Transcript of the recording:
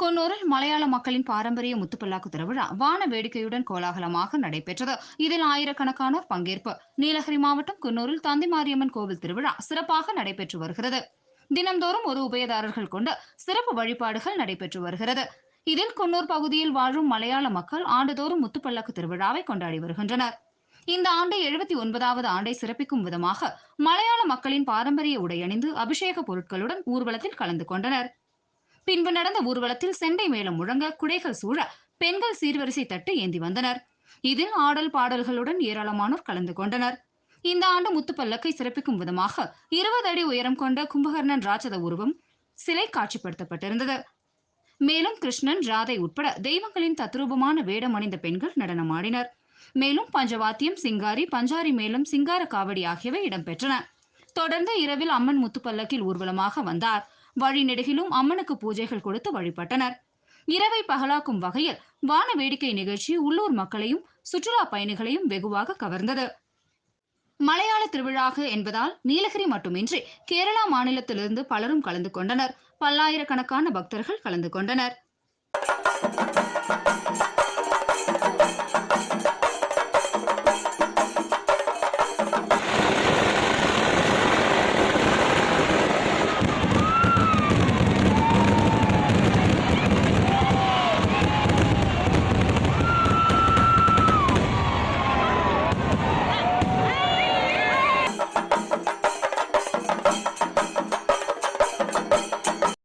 குன்னூரில் மலையாள மக்களின் பாரம்பரிய முத்துப்பல்லாக்கு திருவிழா வான வேடிக்கையுடன் கோலாகலமாக நடைபெற்றது. இதில் ஆயிரக்கணக்கானோர் பங்கேற்பு. நீலகிரி மாவட்டம் குன்னூரில் தந்தி மாரியம்மன் கோவில் திருவிழா சிறப்பாக நடைபெற்று வருகிறது. தினம்தோறும் ஒரு உபயதாரர்கள் கொண்டு சிறப்பு வழிபாடுகள் நடைபெற்று வருகிறது. இதில் குன்னூர் பகுதியில் வாழும் மலையாள மக்கள் ஆண்டுதோறும் முத்துப்பல்லாக்கு திருவிழாவை கொண்டாடி வருகின்றனர். இந்த ஆண்டு எழுபத்தி ஒன்பதாவது ஆண்டை சிறப்பிக்கும் விதமாக மலையாள மக்களின் பாரம்பரிய உடை அணிந்து அபிஷேக பொருட்களுடன் ஊர்வலத்தில் கலந்து கொண்டனர். பின்பு நடந்த ஊர்வலத்தில் செண்டை மேளம் முழங்க குடைகள் சூழ பெண்கள் சீர்வரிசை தட்டு ஏந்தி வந்தனர். இதில் ஆடல் பாடல்களுடன் ஏராளமானோர் கலந்து கொண்டனர். இந்த ஆண்டு முத்துப்பல்லக்கை சிறப்பிக்கும் விதமாக இருபது அடி உயரம் கொண்ட கும்பகர்ணன் ராட்சத உருவம் சிலை காட்சிப்படுத்தப்பட்டிருந்தது. மேலும் கிருஷ்ணன் ராதை உட்பட தெய்வங்களின் தத்ரூபமான வேடம் அணிந்த பெண்கள் நடனமாடினர். மேலும் பஞ்சவாத்தியம் சிங்காரி பஞ்சாரி மேலும் சிங்கார காவடி ஆகியவை இடம்பெற்றன. தொடர்ந்து இரவில் அம்மன் முத்துப்பல்லக்கில் ஊர்வலமாக வந்தார். வழிநெடுகிலும் அம்மனுக்கு பூஜைகள் கொடுத்து வழிபட்டனர். இரவை பகலாக்கும் வகையில் வான வேடிக்கை நிகழ்ச்சி உள்ளூர் மக்களையும் சுற்றுலா பயணிகளையும் வெகுவாக கவர்ந்தது. மலையாள திருவிழாக என்பதால் நீலகிரி மட்டுமின்றி கேரளா மாநிலத்திலிருந்து பலரும் கலந்து கொண்டனர். பல்லாயிரக்கணக்கான பக்தர்கள் கலந்து கொண்டனர்.